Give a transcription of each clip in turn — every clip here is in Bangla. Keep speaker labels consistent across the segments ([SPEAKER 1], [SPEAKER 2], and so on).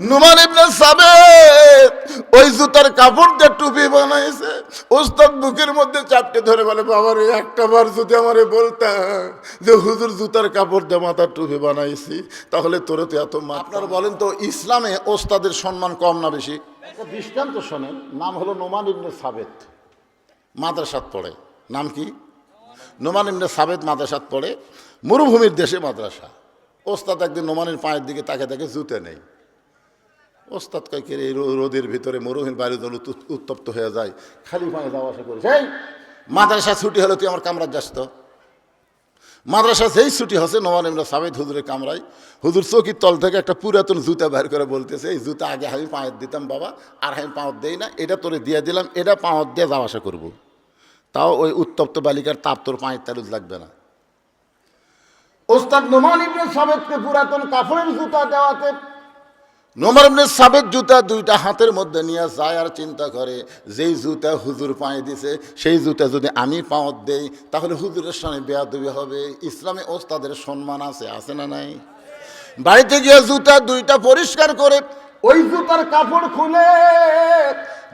[SPEAKER 1] নুমান ইবনে সাবেত ওই জুতার কাপড় দিয়ে টুপি বানাইছে। ওস্তাদ বুকের মধ্যে চাপটে ধরে বলে বাবার একটা বার যদি আমারে বলতা যে হুজুর জুতার কাপড় দিয়ে মাথার টুপি বানাইছি তাহলে তোরে তো এত মা আপনারা বলেন তো ইসলামে ওস্তাদের সম্মান কম না বেশি? একটা দৃষ্টান্ত শোনেন নাম হলো নোমান ইবনে সাবেত। মাদ্রাসাত পড়ে। নাম কি? নোমান ইবনে সাবেত মাদ্রাসাত পড়ে। মরুভূমির দেশে মাদ্রাসা। ওস্তাদ একদিন নোমানের পায়ের দিকে তাকে তাকে জুতে নেই। ওস্তাদ কয়েকের এই রোদের ভিতরে মরুহীন বায়ু দল উত্ত- উত্তপ্ত হয়ে যায়। খালি পায়ে যাওয়া আসা করে। সেই মাদ্রাসা ছুটি হলে তুই আমার কামরার যাস তো। মাদ্রাসা যেই ছুটি হচ্ছে নোমান ইমরা সাবেদ হুজুরের কামরায়। হুজুর চৌকির তল থেকে একটা পুরাতন জুতা বের করে বলতেছে, এই জুতা আগে আমি পাঁয়ের দিতাম বাবা, আর আমি পাঁত দেই না, এটা তোরে দিয়ে দিলাম, এটা পাঁত দিয়ে যাওয়া আসা করব। তাও ওই উত্তপ্ত বালিকার তাপ তোর পায়ের তালুজ লাগবে না। ওস্তাদ নোমান ইবনে সাবেদকে পুরাতন কাপড়ের জুতা দেওয়াতে নোমান ইবনে সাবেদ জুতা দুইটা হাতের মধ্যে নিয়ে যায় আর চিন্তা করে, যেই জুতা হুজুর পায়ে দিছে, সেই জুতা যদি আমি পাওয়াত দেই, তাহলে হুজুরের সামনে বেয়াদবি হবে। ইসলামে ওস্তাদের সম্মান আছে আছে না নাই? বাড়িতে গিয়ে জুতা দুইটা পরিষ্কার করে, ওই জুতার কাপড় খুলে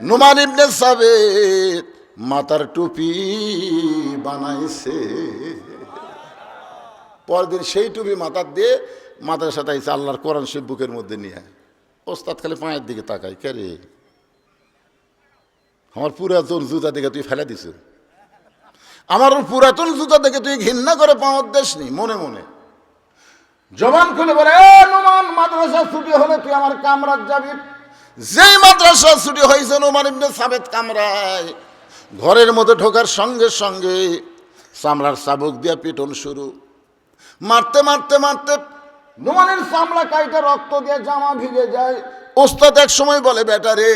[SPEAKER 1] নোমান ইবনে সাবেদ মাথার টুপি বানাইছে। পরদিন সেই টুপি মাথার দিয়ে মাথার সাথে আল্লাহর কোরআন শিব বুকের মধ্যে নিয়ে ওস্তাদ খালি পায়ের দিকে তাকাই কে রে? আমার পুরাতন জুতা দেখে তুই ফেলে দিস আমার পুরাতন জুতা দেখে তুই ঘৃণা করে পাওয়ার দেশ নি মনে মনে। জবান খুলে বলে নোমান মাদ্রাসা ছুটি হলে তুই আমার কামরাত যাবি। যেই মাদ্রাসা ছুটি হয়েছে, নোমান ইবনে সাবেত কামরায়। ঘরের মধ্যে ঢোকার সঙ্গে সঙ্গে চামড়ার চাবুক দিয়া পিটন শুরু। মারতে মারতে মারতে নোমানের চামড়া কাইটা রক্ত দিয়ে জামা ভিজে যায়। ওস্তাদ এক সময় বলে, বেটা রে,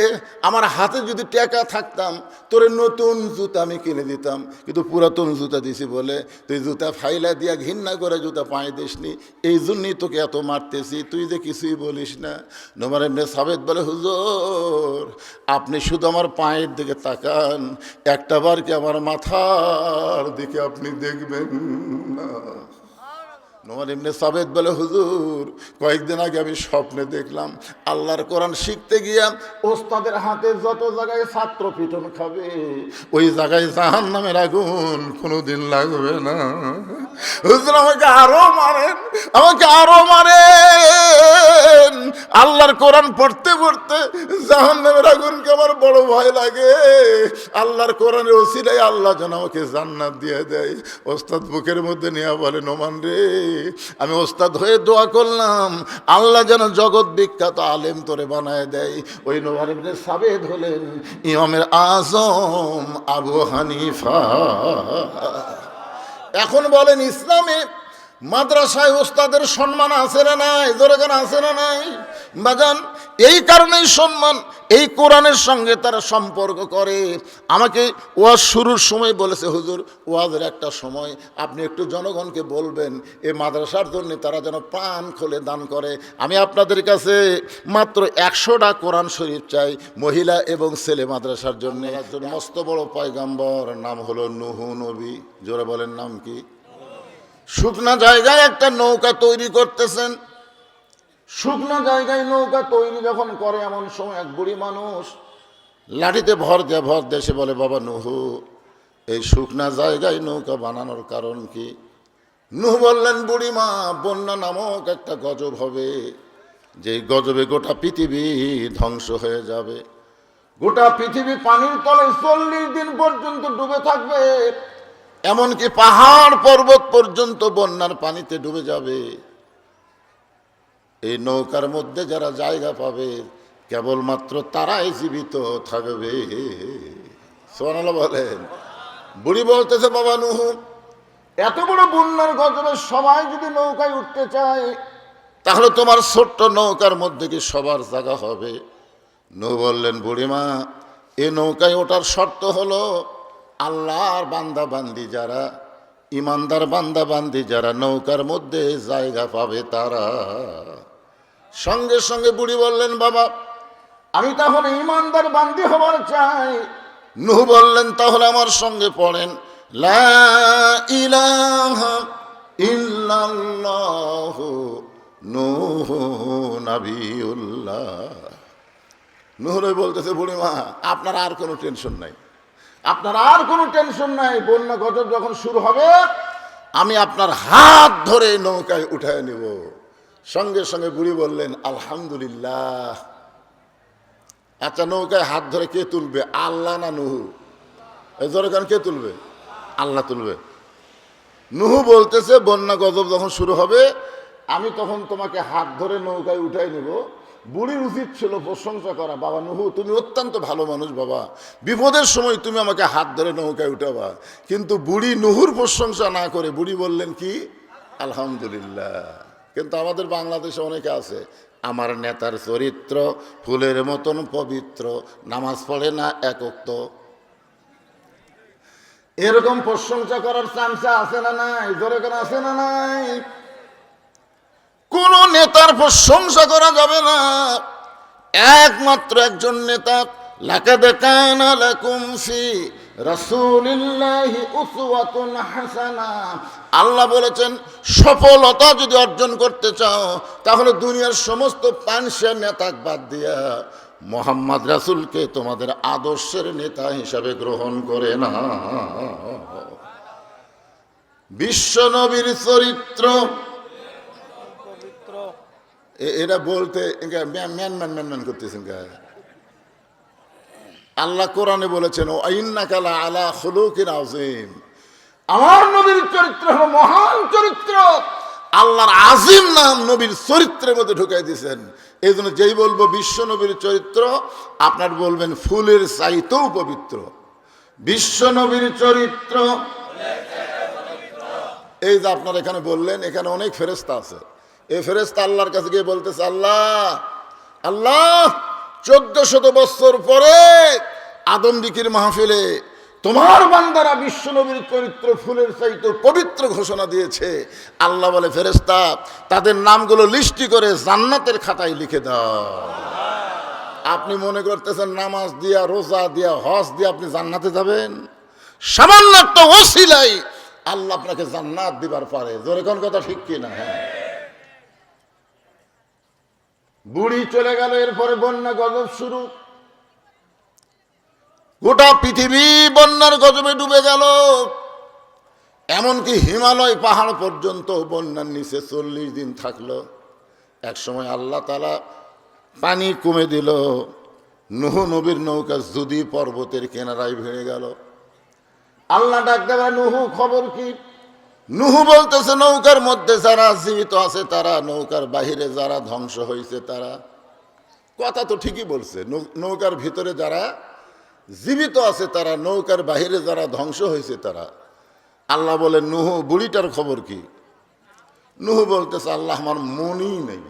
[SPEAKER 1] আমার হাতে যদি টেকা থাকতাম, তোরে নতুন জুতা আমি কিনে দিতাম। কিন্তু পুরাতন জুতা দিছি বলে, তুই জুতা ফাইলা দিয়া ঘৃণা করে জুতা পায়ে দিসনি। এই জন্যই তোকে এত মারতেছি, তুই যে কিছুই বলিস না। নোমার এমনি সাবেদ বলে, হুজুর, আপনি শুধু আমার পায়ের দিকে তাকান, একটা বার কি আমার মাথার দিকে আপনি দেখবেন না। নোমান এমনি সাবেদ বলে, হুজুর, কয়েকদিন আগে আমি স্বপ্নে দেখলাম আল্লাহর কোরআন শিখতে গিয়া ওস্তাদের হাতে যত জায়গায় ছাত্র পিটন খাবে, ওই জায়গায় জাহান নামের আগুন কোনোদিন লাগবে না। হুজুর আমাকে আরও মারেন, আমাকে আরও মারেন। আল্লাহর কোরআন পড়তে পড়তে জাহান নামের আগুনকে আমার বড় ভয় লাগে। আল্লাহর কোরআনের ওসিলাই আল্লাহ যেন আমাকে জান্নাত দিয়ে দেয়। ওস্তাদ বুকের মধ্যে নেওয়া বলে, নোমান রে, আমি ওস্তাদ হয়ে দোয়া করলাম। আল্লাহ যেন জগৎ বিখ্যাত আলেম তোরে বানায় দেয়। ওই নোমান সাবেদ হলেন ইমামের আজম আবু হানিফা। এখন বলেন ইসলামে মাদ্রাসায় ওস্তাদের সম্মান আছে না নাই? জোরে গান আছে না নাই? বাজান এই কারণেই সম্মান এই কোরআনের সঙ্গে তারা সম্পর্ক করে। আমাকে ওয়াজ শুরুর সময় বলেছে হুজুর ওয়াজের একটা সময় আপনি একটু জনগণকে বলবেন এই মাদ্রাসার জন্য তারা যেন প্রাণ খুলে দান করে। আমি আপনাদের কাছে মাত্র একশোটা কোরআন শরীফ চাই মহিলা এবং ছেলে মাদ্রাসার জন্য। একজন মস্ত বড় পয়গাম্বর নাম হলো নুহু নবী। জোরে বলেন নাম কি? শুকনা জায়গায় একটা নৌকা তৈরি করতেছেন। শুকনো জায়গায় নৌকা তৈরি যখন করে এমন সময় এক বুড়ি মানুষ, লাঠিতে ভর দেয় ভর দেশে বলে, বাবা নুহু, এই শুকনা জায়গায় নৌকা বানানোর কারণ কি? নুহ বললেন বুড়িমা বন্যা নামক একটা গজব হবে যে গজবে গোটা পৃথিবী ধ্বংস হয়ে যাবে। গোটা পৃথিবী পানির তলে চল্লিশ দিন পর্যন্ত ডুবে থাকবে। এমনকি পাহাড় পর্বত পর্যন্ত বন্যার পানিতে ডুবে যাবে। এই নৌকার মধ্যে যারা জায়গা পাবে, কেবলমাত্র তারাই জীবিত থাকবে। সোনালা বলেন। বুড়ি বলতেছে, বাবা নুহু, এত বড় বন্যার গজবে সবাই যদি নৌকায় উঠতে চায়, তাহলে তোমার ছোট্ট নৌকার মধ্যে কি সবার জায়গা হবে? নৌ বললেন, বুড়িমা, এ নৌকায় ওঠার শর্ত হলো আল্লাহর বান্দা বান্দি যারা, ইমানদার বান্দা বান্দি যারা নৌকার মধ্যে জায়গা পাবে তারা। সঙ্গে সঙ্গে বুড়ি বললেন, বাবা, আমি তাহলে ইমানদার বান্দি হবার চাই। নুহ বললেন, তাহলে আমার সঙ্গে পড়েন। লা ইলাহা ইল্লাল্লাহু নুহ বলতেছে, বুড়িমা, আপনার আর কোনো টেনশন নাই। আপনার আর কোনো টেনশন নাই, বন্যা গজব যখন শুরু হবে, আমি আপনার হাত ধরে নৌকায় উঠায় নেব। সঙ্গে সঙ্গে বুড়ি বললেন, আলহামদুলিল্লাহ। আচ্ছা নৌকায় হাত ধরে কে তুলবে? আল্লাহ না নুহু? এই ধরে কেন কে তুলবে? আল্লাহ তুলবে। নুহু বলতেছে, বন্যা গজব যখন শুরু হবে, আমি তখন তোমাকে হাত ধরে নৌকায় উঠাই নেব। বুড়ির উচিত ছিল প্রশংসা করা। বাবা নুহু, তুমি অত্যন্ত ভালো মানুষ বাবা। বিপদের সময় তুমি আমাকে হাত ধরে নৌকায় উঠাবা। কিন্তু বুড়ি নুহুর প্রশংসা না করে বুড়ি বললেন কি? আলহামদুলিল্লাহ। কিন্তু আমাদের বাংলাদেশে অনেকে আছে, আমার নেতার চরিত্র ফুলের মতন পবিত্র, নামাজ পড়ে না একক্ত এরকম প্রশংসা করার চান্স আছে না নাই? জোরে কেন আছে না নাই? কোন নেতার প্রশংসা করা যাবে না। একমাত্র একজন নেতা, লাকাদ কানা লাকুম ফি রাসূলিল্লাহি উসওয়াতুন হাসানা। আল্লাহ বলেছেন, সফলতা যদি অর্জন করতে চাও, তাহলে দুনিয়ার সমস্ত পানসে নেতা বাদ দিয়া মোহাম্মদ রাসূলকে তোমাদের আদর্শের নেতা হিসাবে গ্রহণ করে না। বিশ্ব নবীর চরিত্র এটা বলতে ম্যান ম্যান ম্যান ম্যান করতেছেন আল্লাহ কোরআনে বলেছেন, ও আইন্নাকালা আলা খুলুকিন আজিম আমার নবীর চরিত্র হলো মহান চরিত্র। আল্লাহর আজিম নাম নবীর চরিত্রের মধ্যে ঢুকাই দিয়েছেন। এই জন্য যেই বলব, বিশ্ব নবীর চরিত্র, আপনার বলবেন ফুলের চাইতেও পবিত্র। বিশ্ব নবীর চরিত্র। এই যে আপনার এখানে বললেন, এখানে অনেক ফেরেস্তা আছে। এই ফেরেস্তা আল্লাহর কাছে গিয়ে বলতেছে, আল্লাহ আল্লাহ চোদ্দ শত বছর পরে আদমদিকির মাহফিলে তোমার বান্দারা বিশ্ব নবীর চরিত্র, ফুলের চাইতে পবিত্র ঘোষণা দিয়েছে। আল্লাহ বলে ফেরেস্তা তাদের নামগুলো লিস্টি করে জান্নাতের খাতায় লিখে দাও। আপনি মনে করতেছেন নামাজ দিয়া, রোজা দিয়া, হজ দিয়া আপনি জান্নাতে যাবেন? সামান্য একটা ওসিলাই আল্লাহ আপনাকে জান্নাত দিবার পারে। জোরে কোন কথা ঠিক কি না হ্যাঁ। বুড়ি চলে গেল, এরপরে বন্যা গজব শুরু। গোটা পৃথিবী বন্যার গজবে ডুবে গেল। এমনকি হিমালয় পাহাড় পর্যন্ত বন্যার নিচে চল্লিশ দিন থাকল। এক সময় আল্লাহ তালা পানি কমে দিল। নুহ, নবীর নৌকা যদি পর্বতের কেনারায় ভেঙে গেল। আল্লাহ ডাক দেবে নুহু, খবর কি? নুহু বলতেছে, নৌকার মধ্যে যারা জীবিত আছে তারা, নৌকার বাহিরে যারা ধ্বংস হয়েছে তারা। কথা তো ঠিকই বলছে নৌকার ভিতরে যারা জীবিত আছে তারা, নৌকার বাহিরে যারা ধ্বংস হয়েছে তারা। আল্লাহ বলে নুহু, বুড়িটার খবর কি? নুহু বলতেছে, আল্লাহ আমার মনই নেই।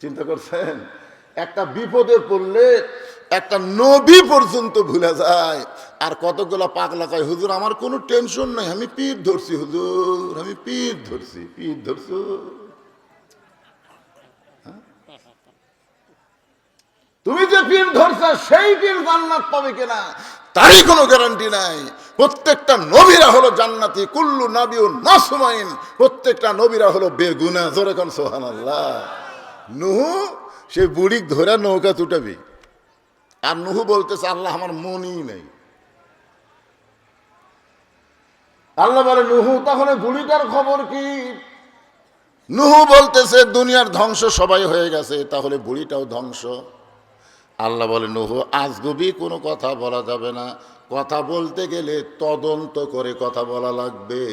[SPEAKER 1] চিন্তা করছেন? একটা বিপদে পড়লে একটা নবী পর্যন্ত ভুলে যায়। আর কতগুলা পাগলা কয়, হুজুর, আমার কোনো টেনশন নাই, আমি পীর ধরছি, হুজুর, আমি পীর ধরছি, পীর ধরছো। হ্যাঁ? তুমি যে পীর ধরছো, সেই পীর জান্নাত পাবে কিনা? তারই কোনো গ্যারান্টি নাই। প্রত্যেকটা নবীরা হলো জান্নাতি, কুল্লু নাবিউ মাসুমাইন। প্রত্যেকটা নবীরা হলো বেগুনা, জোরে কোন সোহান আল্লাহ নুহু, সে বুড়ি ধরে নৌকা তুটাবি। আর নুহু বলতেছে, আল্লাহ আমার মনই নেই। আল্লাহ বলে, নুহু, তাহলে বুড়িটার খবর কি? নুহু বলতেছে, দুনিয়ার ধ্বংস সবাই হয়ে গেছে, তাহলে বুড়িটাও ধ্বংস। আল্লাহ বলে, নুহু আজগুবি কোনো কথা বলা যাবে না। কথা বলতে গেলে তদন্ত করে কথা বলা লাগবে।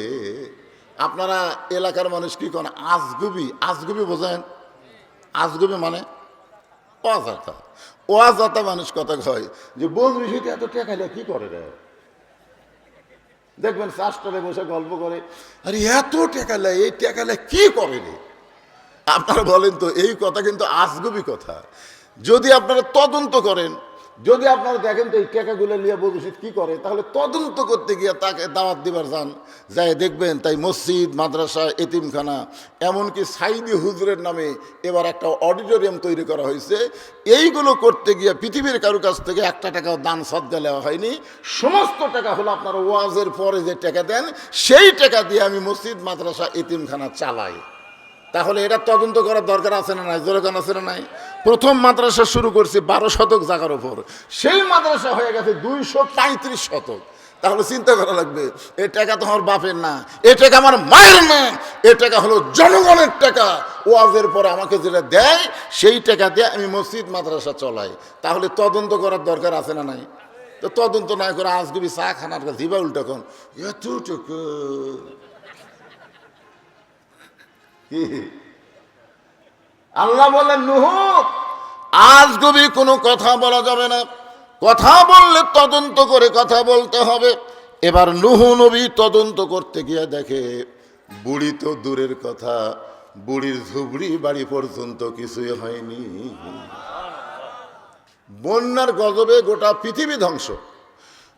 [SPEAKER 1] আপনারা এলাকার মানুষ কি করেন আজগুবি আজগুবি বোঝেন? আজগুবি মানে অজাতা অজাতা মানুষ কথা কয় যে, বন্ধু সেটা এত টেকাইলে কি করে রে? দেখবেন চাষটারে বসে গল্প করে, আরে, এত টেকালে এই টেকালে কি করে রে? আপনারা বলেন তো, এই কথা কিন্তু আসগবি কথা। যদি আপনারা তদন্ত করেন যদি আপনারা দেখেন তো এই টাকাগুলো নিয়ে বলুষিত কি করে, তাহলে তদন্ত করতে গিয়ে তাকে দাওয়াত দিবার যান। যাই দেখবেন তাই মসজিদ, মাদ্রাসা, এতিমখানা, এমনকি সাইদি হুজুরের নামে এবার একটা অডিটোরিয়াম তৈরি করা হয়েছে। এইগুলো করতে গিয়ে পৃথিবীর কারও কাছ থেকে একটা টাকাও দান সদ্গা নেওয়া হয়নি। সমস্ত টাকা হলো আপনারা ওয়াজের পরে যে টাকা দেন, সেই টাকা দিয়ে আমি মসজিদ, মাদ্রাসা, এতিমখানা চালাই। তাহলে এটা তদন্ত করার দরকার আছে না নাই? জোরকান আছে না নাই? প্রথম মাদ্রাসা শুরু করছি বারো শতক জায়গার ওপর। সেই মাদ্রাসা হয়ে গেছে দুইশো পঁয়ত্রিশ শতক। তাহলে চিন্তা করা লাগবে, এ টাকা তো আমার বাপের না, এ টাকা আমার মায়ের না, এ টাকা হলো জনগণের টাকা। ওয়াজের পরে আমাকে যেটা দেয়, সেই টাকা দিয়ে আমি মসজিদ, মাদ্রাসা চলাই। তাহলে তদন্ত করার দরকার আছে না নাই? তো তদন্ত না করে আজগুবি চা খানার কাছে দিবা উল্টা কোন? এতটুকু। আল্লাহ বললেন, নুহ, আজ গবি কোনো কথা বলা যাবে না। কথা বললে তদন্ত করে কথা বলতে হবে। এবার নুহু নবী তদন্ত করতে গিয়ে দেখে, বুড়ি তো দূরের কথা, বুড়ির ঝুবড়ি বাড়ি পর্যন্ত কিছুই হয়নি। বন্যার গজবে গোটা পৃথিবী ধ্বংস।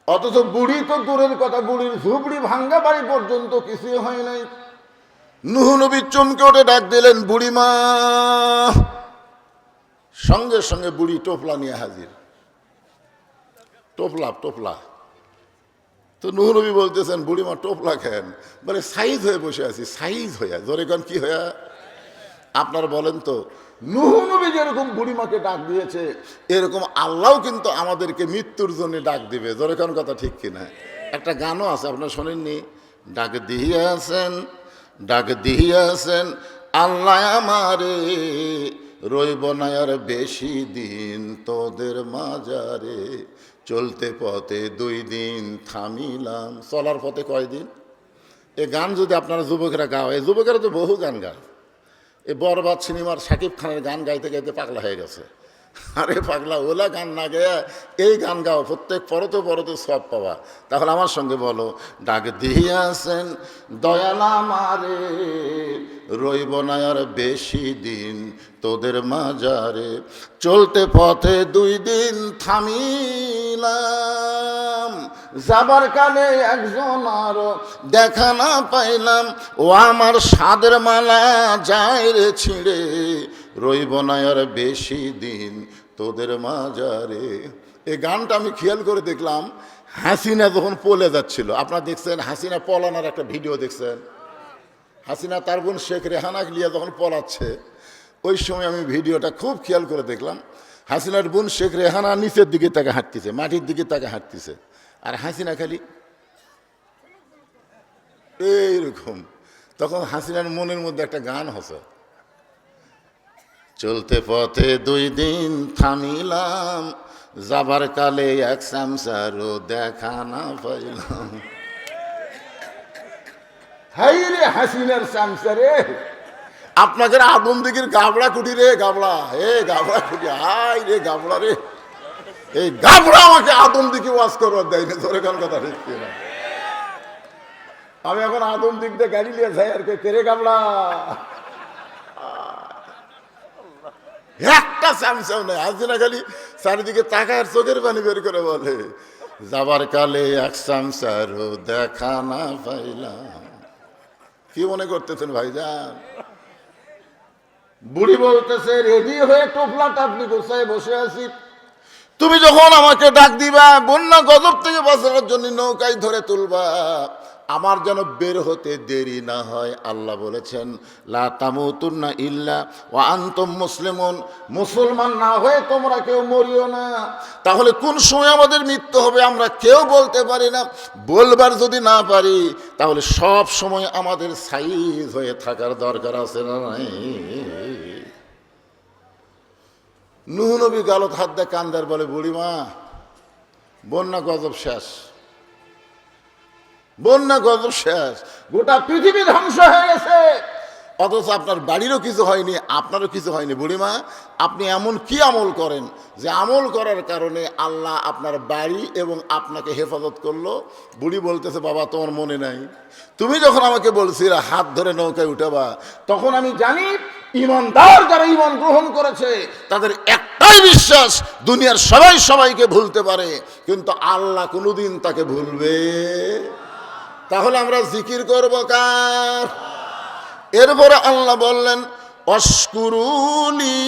[SPEAKER 1] অথচ বুড়ি তো দূরের কথা, বুড়ির ঝুবড়ি ভাঙ্গা বাড়ি পর্যন্ত কিছুই হয় নাই। নুহ নবী চমকে ওঠে ডাক দিলেন, বুড়িমা! সঙ্গে সঙ্গে বুড়ি টোপলা নিয়ে হাজির। টোপলা টোপলা। তো নুহ নবী বলতেছেন, বুড়িমা, টোপলা খেন বলে, সাইজ হয়ে বসে আছি, সাইজ হইয়া। জোরে কন, কি হইয়া? আপনার বলেন তো, নুহ নবী যেরকম বুড়িমাকে ডাক দিয়েছে, এরকম আল্লাহ কিন্তু আমাদেরকে মৃত্যুর জন্য ডাক দিবে। জোরে কোন কথা ঠিক কিনা? একটা গানও আছে, আপনার শোনেননি? ডাক দিয়াছেন ডাক দিয়াছেন, আল্লাহ আমারে। রইব না আর বেশি দিন তোদের মাজারে। চলতে পথে দুই দিন থামিলাম। চলার পথে কয়দিন এ গান যদি আপনারা যুবকেরা গাও এই যুবকেরা তো বহু গান গায়। এই বরবাদ সিনেমার সাকিব খানের গান গাইতে গাইতে পাগলা হয়ে গেছে। আরে পাগলা, ওলা গান না গেয়া এই গান গাও, প্রত্যেক পরতে পরতে সব পাওয়া তাহলে আমার সঙ্গে বলো, ডাক দিয়াছেন দয়ালা মারে, রইব না আর বেশি দিন তোদের মাজারে। চলতে পথে দুই দিন থামিলাম, যাবার কালে একজন আরও দেখা না পাইলাম, ও আমার সাদের মালা যায় রে ছিঁড়ে। রইব না আর বেশি দিন তোদের মাজারে। এই গানটা আমি খেয়াল করে দেখলাম, হাসিনা যখন পলে যাচ্ছিল, আপনারা দেখছেন হাসিনা পলানোর একটা ভিডিও দেখছেন? হাসিনা তার বোন শেখ রেহানাক লিয়া যখন পলাচ্ছে, ওই সময় আমি ভিডিওটা খুব খেয়াল করে দেখলাম, হাসিনার বোন শেখ রেহানা নিচের দিকে তাকে হাঁটতেছে, মাটির দিকে তাকে হাঁটতেছে। আর হাসিনা খালি এইরকম। তখন হাসিনার মনের মধ্যে একটা গান হসে। চলতে পথে দুই দিন থামিলাম, যাবার কালে এক সামসারও দেখা না পাইলাম। হাই রে হাসিনার সামসারে আপনাদের আদম দিঘির গাবড়া কুটি রে, গাবড়া, এ গাবড়া কুটি হাই রে গাবড়া রে। এই গাবড়া আমাকে আদম দিকে ওয়াজ করবার দেয় না, ধরে কোন কথা ঠিক কিনা। আমি এখন আদম দিক দিয়ে গাড়ি নিয়ে যাই আর কে কেরে গাবড়া? একটা স্যামসাও নেই। হাসিনা খালি চারিদিকে তাকার চোখের পানি বের করে বলে, যাবার কালে এক সামসারও দেখা না পাইলাম। কি মনে করতেছেন ভাইজান? বুড়ি বলতেছে, রেডি হয়ে টোপলা টাপলি গোসায় বসে আছি। তুমি যখন আমাকে ডাক দিবা, বন্যা গজব থেকে বাঁচানোর জন্য নৌকায় ধরে তুলবা। আমার যেন বের হতে দেরি না হয়, আল্লাহ বলেছেন, লা তামুতুন্না ইল্লা ও আন্তম মুসলিমন। মুসলমান না হয়ে তোমরা কেউ মরিও না। তাহলে কোন সময় আমাদের মৃত্যু হবে আমরা কেউ বলতে পারি না। বলবার যদি না পারি, তাহলে সব সময় আমাদের সাইজ হয়ে থাকার দরকার আছে না নাই? নুহ নবী গালত হাত দেয় কান্দার বলে বুড়িমা বন্যা গজব শেষ। বন্যা গজব শেষ। গোটা পৃথিবী ধ্বংস হয়ে গেছে। অথচ আপনার বাড়িরও কিছু হয়নি, আপনারও কিছু হয়নি বুড়িমা। আপনি এমন কি আমল করেন যে আমল করার কারণে আল্লাহ আপনার বাড়ি এবং আপনাকে হেফাজত করল? বুড়ি বলতেছে, বাবা, তোমার মনে নাই। তুমি যখন আমাকে বলছিলে, হাত ধরে নৌকায় উঠাবা, তখন আমি জানি ইমানদার যারা ইমান গ্রহণ করেছে, তাদের একটাই বিশ্বাস, দুনিয়ার সবাই সবাইকে ভুলতে পারে। কিন্তু আল্লাহ কোনোদিন তাকে ভুলবে তাহলে আমরা জিকির করব কার? এরপরে আল্লাহ বললেন অস্কুরুনি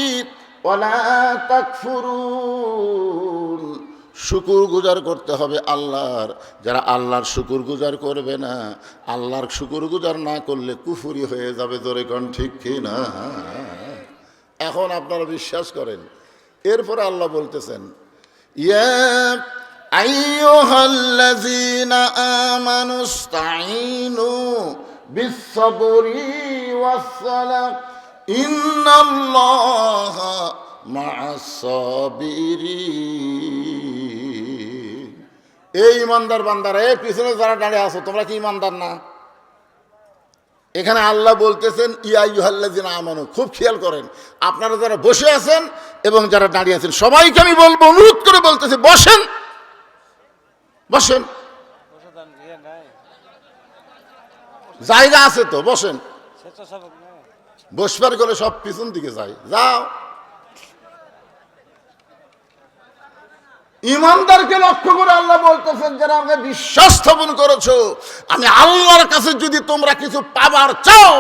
[SPEAKER 1] শুকুর গুজার করতে হবে আল্লাহর। যারা আল্লাহর শুকুর গুজার করবে না, আল্লাহর শুকুর গুজার না করলে কুফুরি হয়ে যাবে, জোরে কন ঠিক কি না এখন আপনারা বিশ্বাস করেন। এরপরে আল্লাহ বলতেছেন, ইয়া আইয়ুহাল্লাযীনা আমানু ইসতাঈনু বিস-সাবরি ওয়াস-সালাহ ইন্নাল্লাহা মা'আস-সাবিরিন। এই ইমানদার বান্দার এই পিছনে যারা দাঁড়িয়ে আছো, তোমরা কি ইমানদার না? এখানে আল্লাহ বলতেছেন, ইয়া ইউহাল্লাযিনা আমানু, খুব খেয়াল করেন, আপনারা যারা বসে আছেন এবং যারা দাঁড়িয়ে আছেন, সবাইকে আমি বলব, অনুরোধ করে বলতেছি, বসেন। বসেন। জায়গা আছে তো, বসেন। বসবার করে সব পিছন দিকে যায় যাও। ইমানদারকে লক্ষ্য করে আল্লাহ বলতেছেন যারা আমাকে বিশ্বাস স্থাপন করেছ। আমি আল্লাহর কাছে যদি তোমরা কিছু পাবার চাও,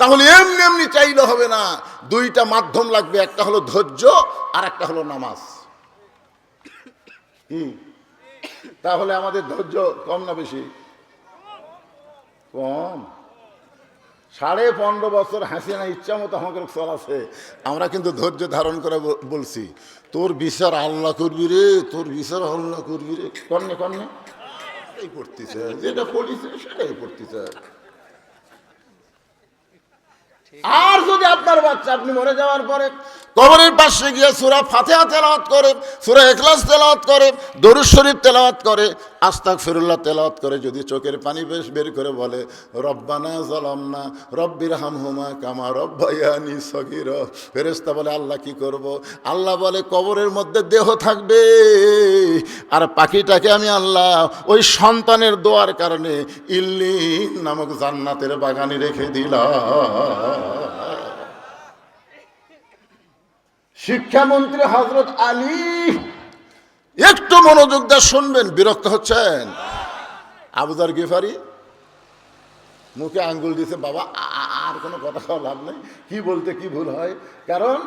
[SPEAKER 1] তাহলে এমনি এমনি চাইলে হবে না। দুইটা মাধ্যম লাগবে, একটা হলো ধৈর্য আর একটা হলো নামাজ। কি তাহলে আমাদের ধৈর্য কম না বেশি? কম। সাড়ে পনেরো বছর হাসিনা ইচ্ছা মতো আমাকে চলাছে। আমরা কিন্তু ধৈর্য ধারণ করে বলছি, তোর বিচার আল্লাহ করবি রে, তোর বিচার আল্লাহ করবি রে। কন্যে কন্যে যেটা সেটাই আর যদি আপনার বাচ্চা আপনি মরে যাওয়ার পরে কবরের পাশে গিয়ে সুরা ফাতেহা তেলাওয়াত করে, সুরা এখলাস তেলাওয়াত করে, দরুদ শরীফ তেলাওয়াত করে আস্তাক ফিরুল্লাহ তেলাওয়াত করে যদি চোখের পানি বেশ বের করে বলে, রব্বানা জালামনা রব্বির হামহুমা কামা রব্বায়ানি সগির। ফেরেস্তা বলে, আল্লাহ কি করব? আল্লাহ বলে, কবরের মধ্যে দেহ থাকবে আর পাখিটাকে আমি আল্লাহ ওই সন্তানের দোয়ার কারণে ইল্লিন নামক জান্নাতের বাগানে রেখে দিলাম। শিক্ষামন্ত্রী হজরত আলী। একটু মনোযোগ দিয়ে শুনবেন, বিরক্ত হচ্ছেন। আবুদার গেফারি, মুখে আঙ্গুল দিছে বাবা আর কোনো কথা লাভ নেই। কি বলতে, কি ভুল হয়? কারণ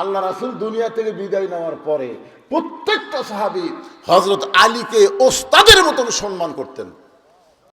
[SPEAKER 1] আল্লাহ রাসুল দুনিয়া থেকে বিদায় নেওয়ার পরে প্রত্যেকটা সাহাবি হজরত আলীকে ওস্তাদের মতন সম্মান করতেন।